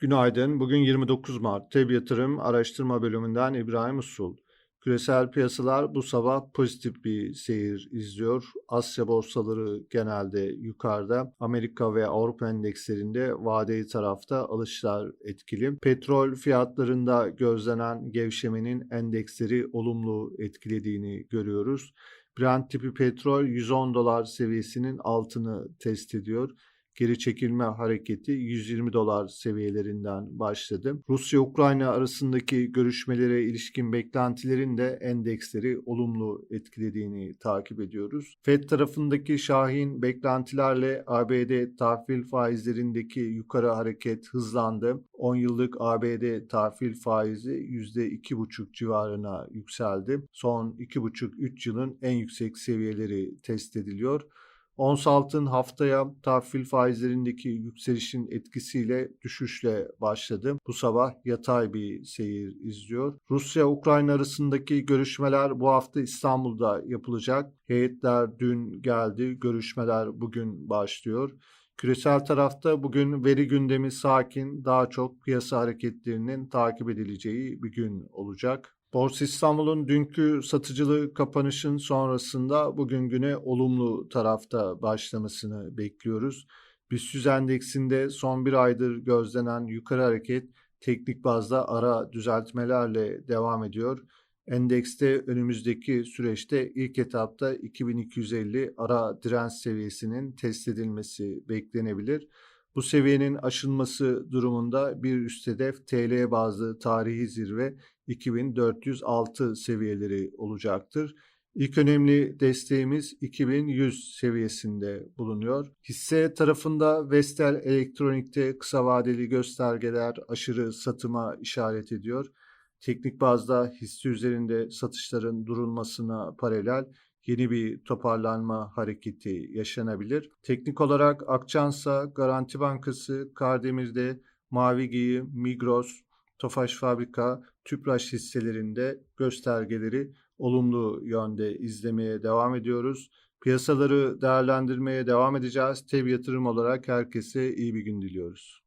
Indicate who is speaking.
Speaker 1: Günaydın. Bugün 29 Mart. TEB Yatırım Araştırma Bölümünden İbrahim Usul. Küresel piyasalar bu sabah pozitif bir seyir izliyor. Asya borsaları genelde yukarıda. Amerika ve Avrupa endekslerinde vadeli tarafta alışlar etkili. Petrol fiyatlarında gözlenen gevşemenin endeksleri olumlu etkilediğini görüyoruz. Brent tipi petrol 110 dolar seviyesinin altını test ediyor geri çekilme hareketi 120 dolar seviyelerinden başladı. Rusya-Ukrayna arasındaki görüşmelere ilişkin beklentilerin de endeksleri olumlu etkilediğini takip ediyoruz. Fed tarafındaki şahin beklentilerle ABD tahvil faizlerindeki yukarı hareket hızlandı. 10 yıllık ABD tahvil faizi %2,5 civarına yükseldi. Son 2,5-3 yılın en yüksek seviyeleri test ediliyor. Ons altın haftaya tahvil faizlerindeki yükselişin etkisiyle düşüşle başladı. Bu sabah yatay bir seyir izliyor. Rusya-Ukrayna arasındaki görüşmeler bu hafta İstanbul'da yapılacak. Heyetler dün geldi, görüşmeler bugün başlıyor. Küresel tarafta bugün veri gündemi sakin, daha çok piyasa hareketlerinin takip edileceği bir gün olacak. Borsa İstanbul'un dünkü satıcılı kapanışın sonrasında bugün güne olumlu tarafta başlamasını bekliyoruz. BIST endeksinde son bir aydır gözlenen yukarı hareket teknik bazda ara düzeltmelerle devam ediyor. Endekste önümüzdeki süreçte ilk etapta 2250 ara direnç seviyesinin test edilmesi beklenebilir. Bu seviyenin aşılması durumunda bir üst hedef TL bazlı tarihi zirve 2406 seviyeleri olacaktır. İlk önemli desteğimiz 2100 seviyesinde bulunuyor. Hisse tarafında Vestel Elektronik'te kısa vadeli göstergeler aşırı satıma işaret ediyor. Teknik bazda hisse üzerinde satışların durulmasına paralel yeni bir toparlanma hareketi yaşanabilir. Teknik olarak Akçansa, Garanti Bankası, Kardemir'de, Mavi Giyi, Migros, Tofaş Fabrika, Tüpraş hisselerinde göstergeleri olumlu yönde izlemeye devam ediyoruz. Piyasaları değerlendirmeye devam edeceğiz. Tev yatırım olarak herkese iyi bir gün diliyoruz.